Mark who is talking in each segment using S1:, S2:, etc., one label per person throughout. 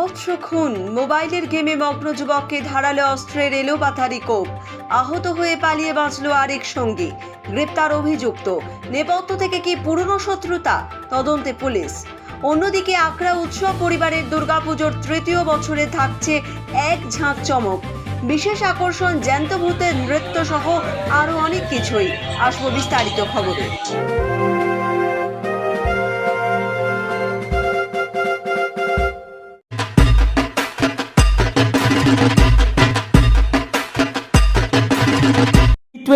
S1: বিভৎস খুন মোবাইলের গেমে মগ্ন যুবককে ধারালো অস্ত্রের এলো পাথারি কোপ। আহত হয়ে পালিয়ে বাঁচল আরেক সঙ্গী। গ্রেপ্তার অভিযুক্ত। নেপথ্য থেকে কি পুরনো শত্রুতা? তদন্তে পুলিশ। অন্যদিকে আকরা উৎসব পরিবারের দুর্গাপুজোর তৃতীয় বছরে থাকছে এক ঝাঁক চমক। বিশেষ আকর্ষণ জ্যান্ত ভূতের নৃত্য সহ আরও অনেক কিছুই। আসব বিস্তারিত খবরে।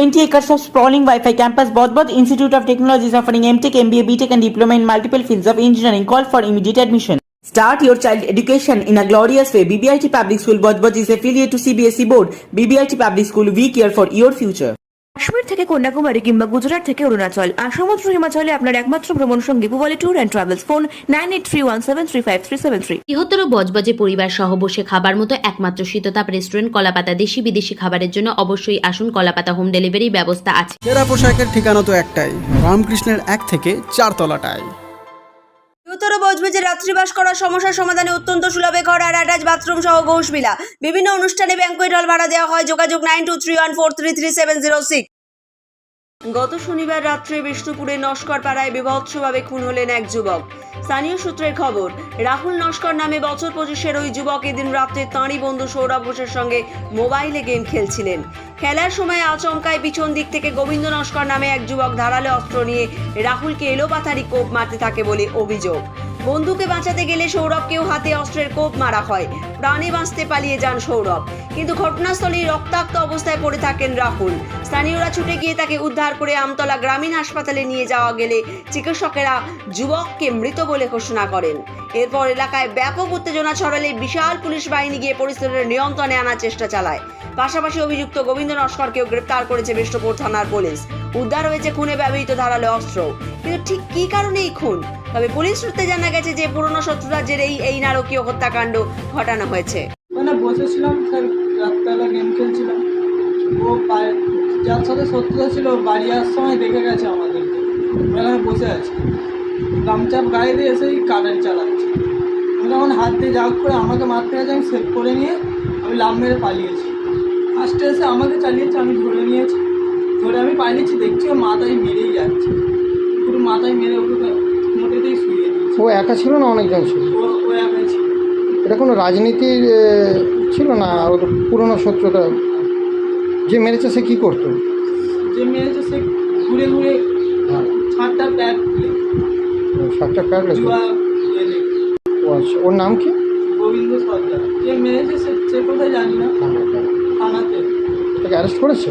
S2: Twenty acres of sprawling Wi-Fi campus, Bodh Institute of Technology is offering MTech, MBA, BTech, and diploma in multiple fields of engineering. Call for immediate admission. Start your child education in a glorious way. BBIT Public School, Bodh is affiliate to CBSE Board. BBIT Public School, we care for your future.
S3: Kashmir থেকে কন্যাকুমারী কিংবা গুজরাট থেকে অরুণাচল। আর সমুদ্র হিমাচলে আপনার একমাত্র ভ্রমণ সঙ্গী Pubali tour and travels phone nine eight three one seven three five three seven three
S4: বৃহত্তর বজবজে পরিবার সহ বসে খাবার মতো একমাত্র শীততাপ রেস্টুরেন্ট কলাপাতা দেশি বিদেশি খাবারের জন্য অবশ্যই আসুন কলাপাতা হোম ডেলিভারি ব্যবস্থা আছে।
S5: সেরা পোশাকের ঠিকানা তো একটাই রামকৃষ্ণের এক থেকে চারতলাটায়
S1: বৃহত্তর বজবজে রাত্রিবাস করার সমস্যার সমাধানে অত্যন্ত সুলভে ঘর আর অ্যাটাচ বাথরুম সহ ঘোষ বিভিন্ন অনুষ্ঠানে ব্যাংকুয়েট হল ভাড়া দেওয়া হয়। যোগাযোগ nine two three one four three three seven zero six. গত শনিবার রাত্রে বিষ্ণুপুরে নস্কর পাড়ায় বিভৎসভাবে খুন হলেন এক যুবক। স্থানীয় সূত্রের খবর, রাহুল নস্কর নামে বছর পঁচিশের ওই যুবক এদিন রাত্রে তাঁরই বন্ধু সৌরভ ঘোষের সঙ্গে মোবাইলে গেম খেলছিলেন। খেলার সময় আচমকায় পিছন দিক থেকে গোবিন্দ নস্কর নামে এক যুবক ধারালো অস্ত্র নিয়ে রাহুলকে এলোপাথারি কোপ মারতে থাকে বলে অভিযোগ। বন্ধুকে বাঁচাতে গেলে সৌরভকেও হাতে অস্ত্রের কোপ মারা হয়। প্রাণে বাঁচতে পালিয়ে যান সৌরভ। কিন্তু ঘটনাস্থলেই রক্তাক্ত অবস্থায় পড়ে থাকেন রাহুল। স্থানীয়রা ছুটে গিয়ে তাকে উদ্ধার করে আমতলা গ্রামীণ হাসপাতালে নিয়ে যাওয়া গেলে চিকিৎসকেরা যুবককে মৃত বলে ঘোষণা করেন। এরপর এলাকায় ব্যাপক উত্তেজনা ছড়ালে বিশাল পুলিশ বাহিনী গিয়ে পরিস্থিতির নিয়ন্ত্রণে আনার চেষ্টা চালায়। পাশাপাশি অভিযুক্ত গোবিন্দ নস্করকেও গ্রেপ্তার করেছে বিষ্ণুপুর থানার পুলিশ। উদ্ধার হয়েছে খুনে ব্যবহৃত ধারালো অস্ত্র। কিন্তু ঠিক কী কারণে এই খুন? তবে পুলিশ সূত্রে জানা গেছে যে পুরনো শত্রুতার জেরেই এই নারকীয় হত্যাকাণ্ড ঘটানো হয়েছে।
S6: মানে বসেছিলাম, স্যার, রাত্রেবেলা গেম খেলছিলাম। ও যার সাথে শত্রুতা ছিল বাড়ি আসার সময় দেখে গেছে আমাদেরকে। ওখানে বসে আছি। গামচাপ গায়ে দিয়ে এসেই কারেন্ট চালাচ্ছে। তখন হাত দিয়ে যা করে আমাকে মারতে গেছে, আমি সেভ করে নিয়ে আমি লাভ মেরে পালিয়েছি। ফার্স্টে আস্তে আমাকে চালিয়েছে আমি ধরে নিয়েছি। ধরে আমি পালিয়েছি দেখছি ও মাথায় মেরেই যাচ্ছে। পুরো মাথায় মেরে ওকে মোটেতেই শুয়ে
S7: ও একা ছিল না অনেকজন ছিল?
S6: ও ও একাই ছিল।
S7: এটা কোনো রাজনীতির ছিল না? ওর পুরনো শত্রুতা? যে মেরেছে সে কী করতো?
S6: যে মেরেছে সে ঘুরে ঘুরে ছাদটা প্যাক খুলে
S7: সাতটা
S6: জুয়া
S7: ও আচ্ছা ওর নাম কি?
S6: গোবিন্দ সর্দার। যে মেরেছে সে কোথায় জানি না। থানাতে
S7: তাকে অ্যারেস্ট করেছে।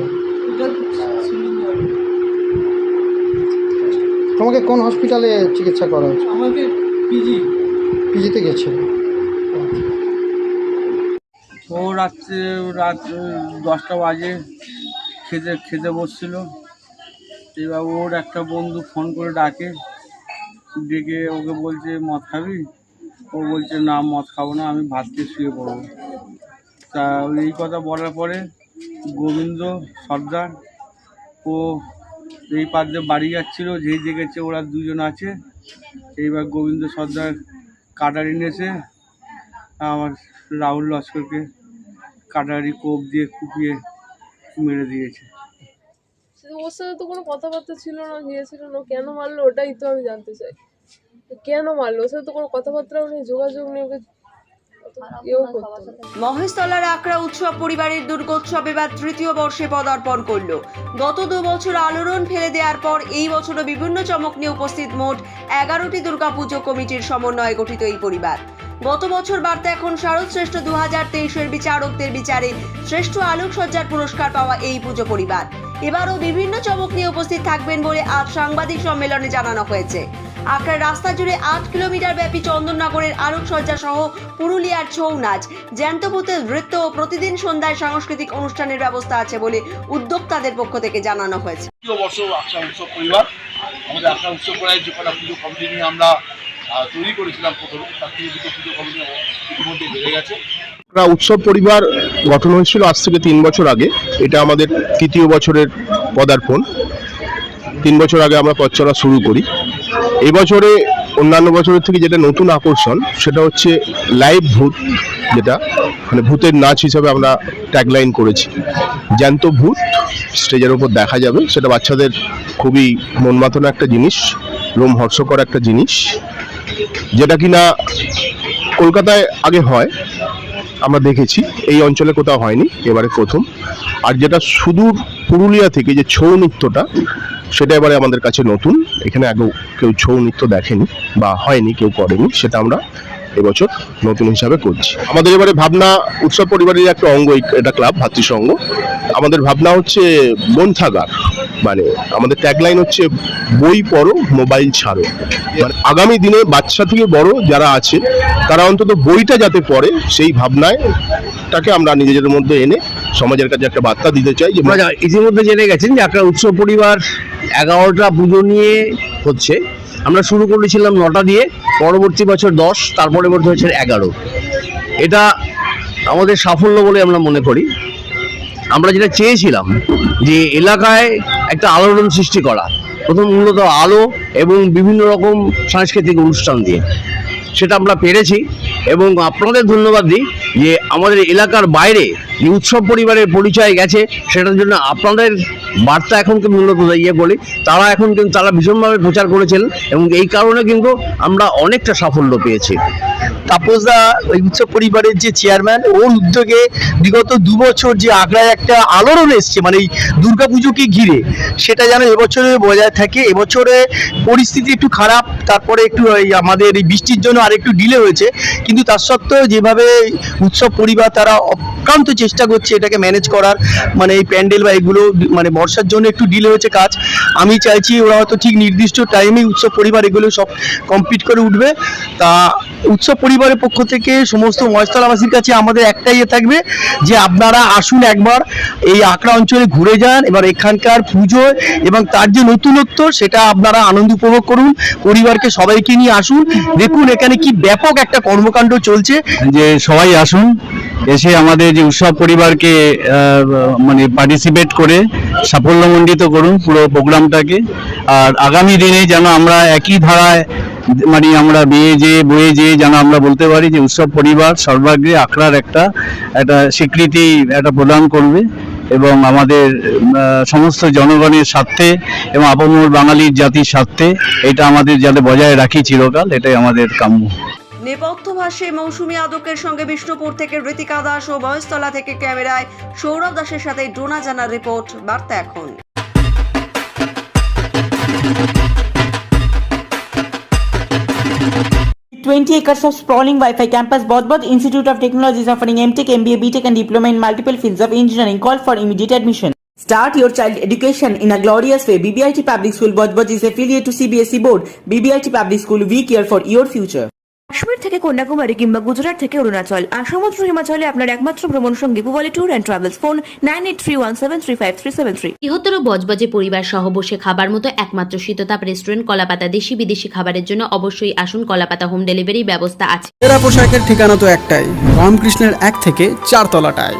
S7: তোমাকে কোন হসপিটালে চিকিৎসা করা হয়েছে?
S6: আমাকে পিজি
S7: পিজিতে গেছে।
S8: ও রাত্রে রাত দশটা বাজে খেতে খেতে বসছিল। এবার ওর একটা বন্ধু ফোন করে ডাকে। ডেকে ওকে বলছে মদ খাবি? ও বলছে না মদ খাব না আমি ভাত খেয়ে শুয়ে পড়ব। তা এই কথা বলার পরে গোবিন্দ, সর্দার ও এই পাশ দিয়ে বাড়ি যাচ্ছিল, যেই জেগেছে ওরা দুজন আছে। এইবার গোবিন্দ, সর্দার কাটারি নিয়েছে। আমার রাহুল লস্করকে কাটারি কোপ দিয়ে কুপিয়ে মেরে দিয়েছে।
S9: ওর সাথে তো কোনো কথাবার্তা ছিল না, গিয়েছিল না। কেন মারলো ওটাই তো আমি জানতে চাই। কেন মারলো? ওর সাথে তো কোনো কথাবার্তাও নেই, যোগাযোগ নেই, ওকে অত ইয়েও করতো না
S1: মহেশতলার আকরা উৎসব পরিবারের দুর্গোৎসব এবার তৃতীয় বর্ষে পদার্পণ করল। গত দু বছর আলোড়ন ফেলে দেওয়ার পর এই বছরও বিভিন্ন চমক নিয়ে উপস্থিত মোট এগারোটি দুর্গাপুজো কমিটির সমন্বয়ে গঠিত এই পরিবার। গত বছর বার্তা এখন শারদ শ্রেষ্ঠ দু হাজার তেইশের বিচারকদের বিচারে শ্রেষ্ঠ আলোকসজ্জার পুরস্কার পাওয়া এই পুজো পরিবার। এবারও বিভিন্ন চমক নিয়ে উপস্থিত থাকবেন বলে আজ সাংবাদিক সম্মেলনে জানানো হয়েছে। আকরার রাস্তা জুড়ে আট কিলোমিটার ব্যাপী চন্দননগরের আলোকসজ্জা সহ পুরুলিয়ার ছৌ নাচ জ্যান্তভূতের নৃত্য ও প্রতিদিন সন্ধ্যায় সাংস্কৃতিক অনুষ্ঠানের ব্যবস্থা আছে বলে উদ্যোক্তাদের পক্ষ থেকে জানানো হয়েছে।
S10: পরিবার। আমাদের আখড়া উৎসব যে কটা পুজো কমিটি নিয়ে আমরা তৈরি করেছিলাম প্রথমে। তার থেকে দুটো পুজো কমিটি ইতিমধ্যে বেড়ে গেছে।
S11: উৎসব পরিবার গঠন হয়েছিল আজ থেকে তিন বছর আগে। এটা আমাদের তৃতীয় বছরের পদার্পণ। তিন বছর আগে আমরা পথ চলা শুরু করি। এই বছরে অন্যান্য বছরের থেকে যেটা নতুন আকর্ষণ, সেটা হচ্ছে লাইভ ভূত যেটা মানে ভূতের নাচ হিসাবে আমরা ট্যাগলাইন করেছি। জ্যান্ত ভূত স্টেজের ওপর দেখা যাবে, সেটা বাচ্চাদের খুবই মন মাতানো একটা জিনিস রোমহর্ষকর একটা জিনিস, যেটা কিনা কলকাতায় আগে হয় আমরা দেখেছি, এই অঞ্চলে কোথাও হয়নি, এবারে প্রথম। আর যেটা সুদূর পুরুলিয়া থেকে যে ছৌ নৃত্যটা, সেটা এবারে আমাদের কাছে নতুন। এখানে আগেও কেউ ছৌ নৃত্য দেখেনি বা হয়নি, কেউ করেনি, সেটা আমরা এবছর নতুন হিসাবে করছি। আমাদের এবারে ভাবনা উৎসব পরিবারের একটা অঙ্গ এটা ক্লাব ভাতৃসংঘ আমাদের ভাবনা হচ্ছে গ্রন্থাগার মানে আমাদের ট্যাগলাইন হচ্ছে, বই পড়ো মোবাইল ছাড়ো। মানে আগামী দিনে বাচ্চা থেকে বড় যারা আছে, তারা অন্তত বইটা যাতে পড়ে, সেই ভাবনায় তাকে আমরা নিজেদের মধ্যে এনে সমাজের কাছে একটা বার্তা দিতে চাই যে
S12: ইতিমধ্যে জেনে গেছেন যে একটা উৎসব পরিবার এগারোটা পুজো নিয়ে হচ্ছে। আমরা শুরু করেছিলাম নটা দিয়ে, পরবর্তী বছর দশ, তারপরে বছর হচ্ছে এগারো। এটা আমাদের সাফল্য বলে আমরা মনে করি। আমরা যেটা চেয়েছিলাম যে এলাকায় একটা আলোড়ন সৃষ্টি করা, প্রথম মূলত আলো এবং বিভিন্ন রকম সাংস্কৃতিক অনুষ্ঠান দিয়ে। সেটা আমরা পেরেছি এবং আপনাদের ধন্যবাদ দিই যে আমাদের এলাকার বাইরে যে উৎসব পরিবারের পরিচয় গেছে, সেটার জন্য আপনাদের বার্তা এখন মূলত ইয়ে বলি, তারা এখন কিন্তু তারা ভীষণভাবে প্রচার করেছেন এবং এই কারণে কিন্তু আমরা অনেকটা সাফল্য পেয়েছি।
S13: তাপসদা, ওই উৎসব পরিবারের যে চেয়ারম্যান ওর উদ্যোগে বিগত দু বছর যে আগ্রায় একটা আলোড়ন এসছে মানে এই দুর্গাপুজোকে ঘিরে, সেটা যেন এবছরে বজায় থাকে। এবছরে পরিস্থিতি একটু খারাপ, তারপরে একটু আমাদের এই বৃষ্টির জন্য আর একটু ডিলে হয়েছে। কিন্তু তার সত্ত্বেও যেভাবে উৎসব পরিবার তারা অক্রান্ত চেষ্টা করছে এটাকে ম্যানেজ করার। মানে এই প্যান্ডেল বা এগুলো মানে বর্ষার জন্য একটু ডিলে হয়েছে কাজ। আমি চাইছি ওরা হয়তো ঠিক নির্দিষ্ট টাইমে উৎসব পরিবার এগুলো সব কমপ্লিট করে উঠবে। তা উৎসব পরিবারের পক্ষ থেকে সমস্ত মহেশতলাবাসীর কাছে আমাদের একটাই ইয়ে থাকবে যে আপনারা আসুন একবার এই আকড়া অঞ্চলে ঘুরে যান, এবার এখানকার পুজো এবং তার যে নতুনত্ব সেটা আপনারা আনন্দ উপভোগ করুন। পরিবারকে সবাইকে নিয়ে আসুন। দেখুন এখানে কি ব্যাপক একটা কর্মকাণ্ড চলছে।
S12: যে সবাই আসুন, এসে আমাদের যে উৎসব পরিবারকে মানে পার্টিসিপেট করে সাফল্যমণ্ডিত করুন পুরো প্রোগ্রামটাকে। আর আগামী দিনে যেন আমরা একই ধারায় মানে আমরা বেয়ে যেয়ে বয়ে যেয়ে যেন আমরা বলতে পারি যে উৎসব পরিবার সর্বাগ্রে আখড়ার একটা একটা স্বীকৃতি, একটা প্রদান করবে এবং আমাদের সমস্ত জনগণের স্বার্থে এবং আপামর বাঙালির জাতির স্বার্থে এটা আমাদের যাতে বজায় রাখি চিরকাল, এটাই আমাদের কাম্য।
S1: নেপথ্য ভাষে মৌসুমী আদকের সঙ্গে বিষ্ণুপুর থেকে ঋতিকা দাস ও বয়স্তলা থেকে ক্যামেরায় সৌরভ দাসের সাথে ডোনা জানার রিপোর্ট বার্তা এখন
S2: 20 acres of sprawling Wi-Fi campus, Bodhbod Institute of Technology is offering MTech, MBA, BTech and diploma in multiple fields of engineering. Call for immediate admission. Start your child education in a glorious way. BBIT Public School, Bodhbod is affiliate to CBSE E Board. BBIT Public School, we care for your future.
S3: Kashmir থেকে কন্যাকুমারী কিংবা গুজরাট থেকে অরুণাচল। আর সমুদ্র হিমাচলে আপনার একমাত্র ভ্রমণ সঙ্গী Pubali tour and travels phone nine eight three one seven three five three seven three
S4: বৃহত্তর বজবজে পরিবার সহ বসে খাবার মতো একমাত্র শীততাপ রেস্টুরেন্ট কলাপাতা দেশি বিদেশি খাবারের জন্য অবশ্যই আসুন কলাপাতা হোম ডেলিভারি ব্যবস্থা আছে।
S5: এরা পোশাকের ঠিকানা তো একটাই রামকৃষ্ণের এক থেকে চারতলাটায়।